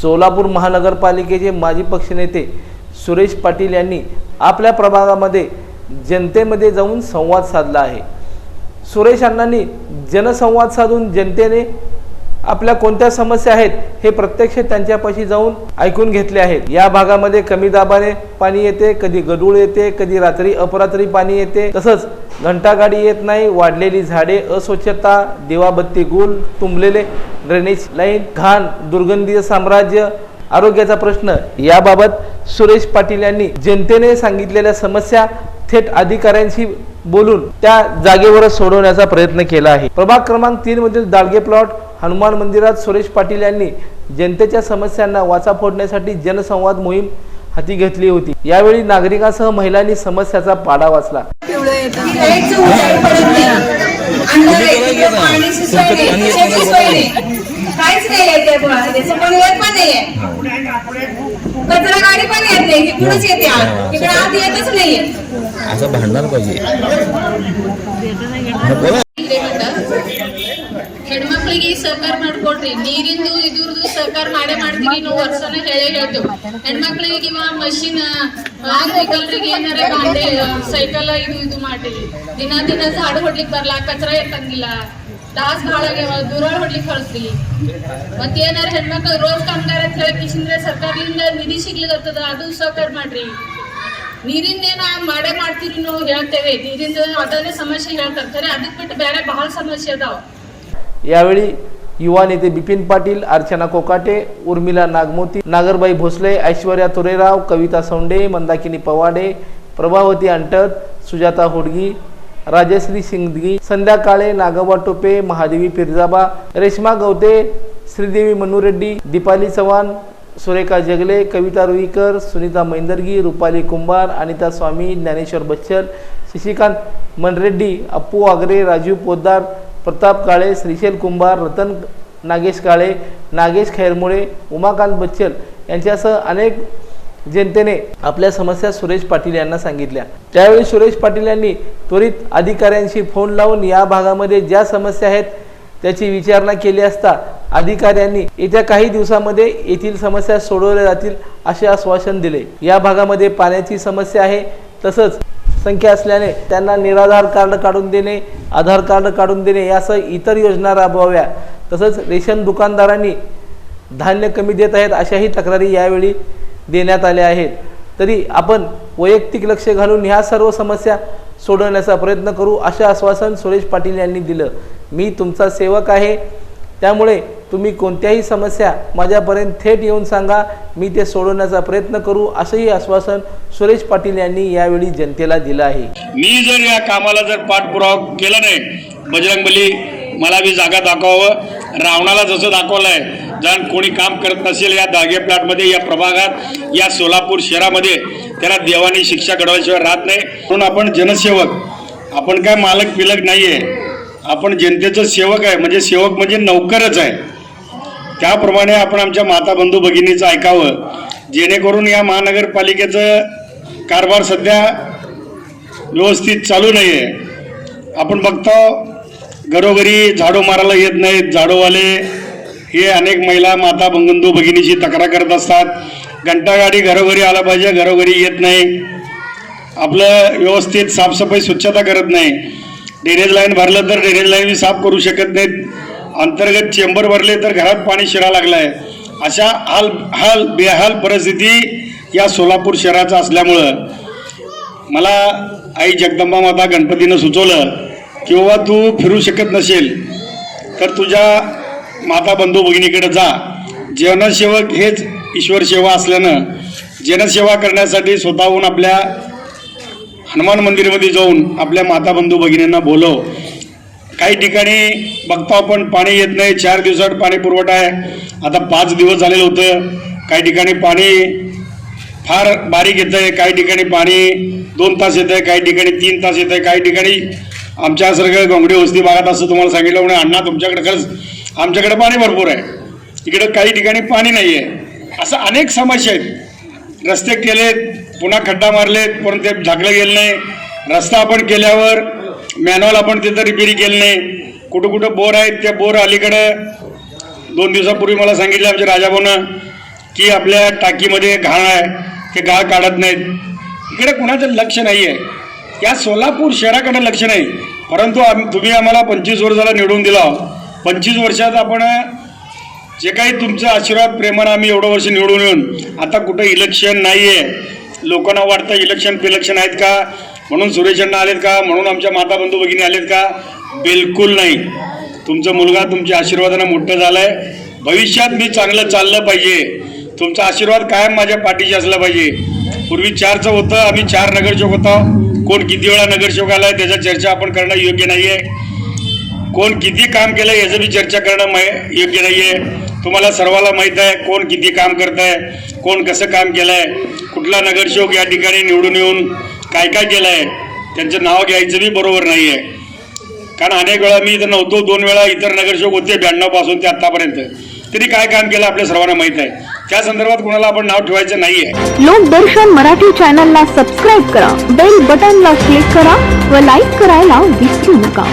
सोलापूर महानगरपालिकेचे माजी पक्षनेते सुरेश पाटील यांनी आपल्या प्रभागामध्ये जनतेमध्ये जाऊन संवाद साधला आहे. सुरेश अण्णांनी जनसंवाद साधून जनतेने आपल्या कोणत्या समस्या आहेत हे प्रत्यक्ष त्यांच्यापाशी जाऊन ऐकून घेतले आहेत. या भागामध्ये कमी दाबाने पाणी येते कधी गडूळ येते कधी रात्री अपरात्री पाणी येते. तसंच घंटागाडी येत नाही वाढलेली झाडे अस्वच्छता दिवाबत्ती गुल तुंबलेले ड्रेनेज लाईन घाण दुर्गंधीय साम्राज्य. आरोग्याचा प्रश्न याबाबत सुरेश पाटील यांनी जनतेने सांगितलेल्या समस्या थेट अधिकाऱ्यांशी बोलून त्या जागेवरच सोडवण्याचा प्रयत्न केला आहे. प्रभाग क्रमांक तीन मधील दाळगे प्लॉट हनुमान मंदिरात सुरेश पाटील यांनी जनतेच्या समस्यांना वाचा फोडण्यासाठी जनसंवाद मोहीम हाती घेतली होती. यावेळी नागरिकांसह महिलांनी समस्याचा पाडा वाचला. पिवळं येतं लाईटचं उजेड पडत नाही अंधार आहे तिकडं पाण्याची सोय नाही कशाची सोय नाही काहीच नाही आहे त्या बुवा. त्याचं पण येत पण नाहीये कचरा गाडी पण येत नाही इकडूनच येते आत इकडे आत येतच नाहीये असं भांडणार पाहिजे. बोला ಈ ಸಹಕಾರ ಮಾಡ್ಕೊಡ್ರಿ. ನೀರಿಂದು ಇದ್ರದ್ದು ಸಹಕಾರ ಮಾಡೇ ಮಾಡ್ತೀವಿ ನಾವು ವರ್ಷನ ಹೇಳೇ ಹೇಳ್ತೇವೆ. ಹೆಣ್ಮಕ್ಳಿಗೆ ಇವ ಮಷಿನ್ ಆಗ್ಬೇಕಲ್ರಿಗೆ ಏನಾರ ಬಾಂಡೆ ಸೈಕಲ್ ಇದು ಇದು ಮಾಡಿ ದಿನ ದಿನ ಸಾಡು ಹೊಡ್ಲಿಕ್ ಬರ್ಲಾ, ಕಚ್ರ ಎತ್ತಂಗಿಲ್ಲ ದಾಸ್ ಭಾಳ ದೂರ ಹೊಡ್ಲಿಕ್ ಕಳಿಸ್ರಿ. ಮತ್ ಏನಾರ ಹೆಣ್ಮಕ್ಳು ರೋಜ್ ಕಾಮಗಾರ ಅಂತ ಹೇಳಿ ಕಿಶಿಂದ್ರೆ ಸರ್ಕಾರದಿಂದ ನಿಧಿ ಸಿಗ್ಲಿಕತ್ತದ, ಅದು ಸಹಕಾರ ಮಾಡ್ರಿ. ನೀರಿಂದೇನ ಮಾಡೇ ಮಾಡ್ತೀರಿ ನಾವು ಹೇಳ್ತೇವೆ. ನೀರಿಂದ ಅದನ್ನೇ ಸಮಸ್ಯೆ ಹೇಳ್ತಾರೆ. ಅದಕ್ಕೆ ಬಿಟ್ಟು ಬೇರೆ ಬಹಳ ಸಮಸ್ಯೆ ಅದಾವ. यावेळी युवा नेते बिपिन पाटील अर्चना कोकाटे उर्मिला नागमोती नागरबाई भोसले ऐश्वर्या तुरेराव कविता सोंडे मंदाकिनी पवाडे प्रभावती अंटत सुजाता होडगी राजश्री सिंगदगी संध्या काळे नागोबा टोपे महादेवी पिरजाबा रेश्मा गवते श्रीदेवी मनुरेड्डी दीपाली चव्हाण सुरेखा जगले कविता रुईकर सुनीता मैंदर्गी रुपाली कुंभार अनिता स्वामी ज्ञानेश्वर बच्चल शशिकांत मनरेड्डी अप्पू आगरे राजीव पोद्दार प्रताप काळे श्रीशैल कुंभार रतन नागेश काळे नागेश खैरमुळे उमाकांत बच्चल यांच्यासह अनेक जनतेने आपल्या समस्या सुरेश पाटील यांना सांगितल्या. त्यावेळी सुरेश पाटील यांनी त्वरित अधिकाऱ्यांशी फोन लावून या भागामध्ये ज्या समस्या आहेत त्याची विचारणा केली असता अधिकाऱ्यांनी येत्या काही दिवसामध्ये येथील समस्या सोडवल्या जातील असे आश्वासन दिले. या भागामध्ये पाण्याची समस्या आहे तसंच संख्या असल्याने त्यांना निराधार कार्ड काढून देणे आधार कार्ड काढून देणे यासह इतर योजना राबवाव्या. तसंच रेशन दुकानदारांनी धान्य कमी देत आहेत अशाही तक्रारी यावेळी देण्यात आल्या आहेत. तरी आपण वैयक्तिक लक्ष घालून ह्या सर्व समस्या सोडवण्याचा प्रयत्न करू असे आश्वासन सुरेश पाटील यांनी दिलं. मी तुमचा सेवक आहे. त्यामुळे तुम्ही कोणत्याही समस्या माझ्यापर्यंत थेट येऊन सांगा. मी ते सोडवण्याचा प्रयत्न करू असंही आश्वासन सुरेश पाटील यांनी यावेळी जनतेला दिलं आहे. मी जर या कामाला जर पाठपुरावा केला नाही बजरंगबली मला बी जागा दाखवावं. रावणाला जसं दाखवलंय जण कोणी काम करत नसेल या दागे प्लॉटमध्ये या प्रभागात या सोलापूर शहरामध्ये त्याला देवाने शिक्षा घडवायशिवाय राहत नाही. म्हणून आपण जनसेवक आपण काय मालक पिलक आहे आपण जनतेचं सेवक आहे म्हणजे सेवक म्हणजे नौकरच आहे. त्याप्रमाणे आपण आमच्या माता बंधू भगिनीचं ऐकावं. जेणेकरून या महानगरपालिकेचं कारभार सध्या व्यवस्थित चालू नाही आहे आपण बघतो घरोघरी झाडू मारायला येत नाहीत. झाडूवाले हे अनेक महिला माता बंधू भगिनीची तक्रार करत असतात. घंटागाडी घरोघरी आला पाहिजे घरोघरी येत नाही. आपलं व्यवस्थित साफसफाई स्वच्छता करत नाही. ड्रेनेज लाईन भरलं तर ड्रेनेज लाईन साफ करू शकत नाहीत. अंतर्गत चेंबर भरले तर घरात पाणी शिरा लागलं आहे अशा हाल हाल बेहाल परिस्थिती या सोलापूर शहराचा असल्यामुळं मला आई जगदंबा माता गणपतीनं सुचवलं की बाबा तू फिरू शकत नसेल तर तुझ्या माता बंधू भगिनीकडे जा. जनसेवक हेच ईश्वर सेवा असल्यानं जनसेवा करण्यासाठी स्वतःहून आपल्या हनुमान मंदिरमध्ये जाऊन आपल्या माता बंधू भगिनींना बोलव. काही ठिकाणी बघतो आपण पाणी येत नाही चार दिवसात पाणी पुरवठा आहे. आता पाच दिवस झालेलं होतं. काही ठिकाणी पाणी फार बारीक येतं आहे काही ठिकाणी पाणी दोन तास येतं आहे काही ठिकाणी तीन तास येतं आहे काही ठिकाणी आमच्यासारखं गोंगडी वस्ती भागात असं तुम्हाला सांगितलं म्हणजे अण्णा तुमच्याकडे खरंच आमच्याकडे पाणी भरपूर आहे. इकडं काही ठिकाणी पाणी नाही आहे असं अनेक समस्या आहेत. रस्ते केलेत पुन्हा खड्डा मारलेत पण ते झाकलं गेलं नाही. रस्ता आपण केल्यावर मॅन्युअल आपण तिथं रिपेरी केलं नाही. कुठं कुठं बोर आहेत त्या बोर अलीकडं दोन दिवसापूर्वी मला सांगितलं आमच्या राजाभाऊनं की आपल्या टाकीमध्ये घाण आहे ते गाळ काढत नाहीत. इकडे कुणाचं लक्ष नाही आहे या सोलापूर शहराकडे लक्ष नाही. परंतु आम तुम्ही आम्हाला पंचवीस वर्षाला निवडून दिला पंचवीस वर्षात आपण जे काही तुमचं आशीर्वाद प्रेमानं आम्ही एवढं वर्ष निवडून येऊन आता कुठं इलेक्शन नाही आहे लोकांना वाटतं इलेक्शन फिलेक्शन आहेत का? म्हणून सुरेशांना आलेत का? म्हणून आमच्या माता बंधू भगिनी आलेत का? बिलकुल नाही. तुमचा मुलगा तुमच्या आशीर्वादानं मोठं झालं आहे भविष्यात मी चांगलं चाललं पाहिजे. तुमचा आशीर्वाद कायम माझ्या पाठीशी असला पाहिजे. पूर्वी चारचं होतं आम्ही चार नगरसेवक होतो. कोण किती वेळा नगरसेवक आला आहे त्याच्या चर्चा आपण करणं योग्य नाही आहे कोण किती काम केलं याचं बी चर्चा करणं मै योग्य नाही आहे तुम्हाला सर्वाला माहीत आहे कोण किती काम करत आहे कोण कसं काम केलं आहे कुठला नगरसेवक या ठिकाणी निवडून येऊन काय काय केलं आहे त्यांचं नाव घ्यायचं बी बरोबर नाही आहे कारण अनेक वेळा मी इथं नव्हतो दोन वेळा इतर नगरसेवक होते ब्याण्णवपासून ते आत्तापर्यंत. तरी काय काम केलं आपल्या सर्वांना माहीत आहे. त्या संदर्भात कुणाला आपण नाव ठेवायचं नाही आहे लोकदर्शन मराठी चॅनलला सबस्क्राईब करा बेल बटनला क्लिक करा व लाईक करायला विसरू नका.